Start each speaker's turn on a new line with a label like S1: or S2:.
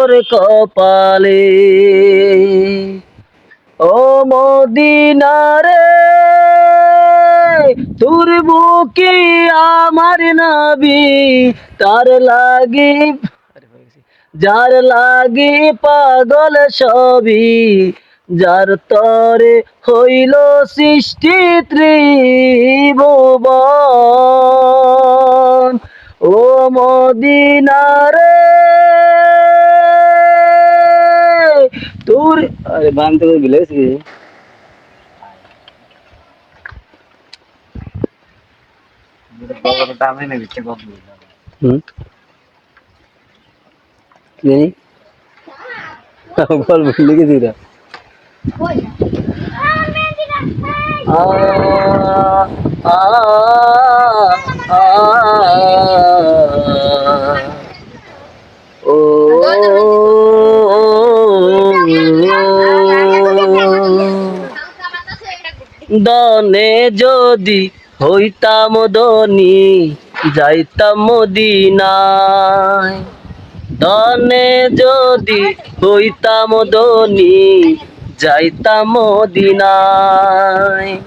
S1: ওর কপালে। ও মদিনারে, তোর বুকে আমার নাবি, তার লাগি যার লাগি পাগল সবই যার তরে হইল সৃষ্টি ত্রিভুবন। ও মদিনারে
S2: Uri,
S1: ada bantu bilas gitu. Jadi, bol beli gitu dah. Oh, দনে যদি হইতাম দনি যাইতাম মদিনায়। দনে যদি হইতাম দনি যাইতাম মদিনায়।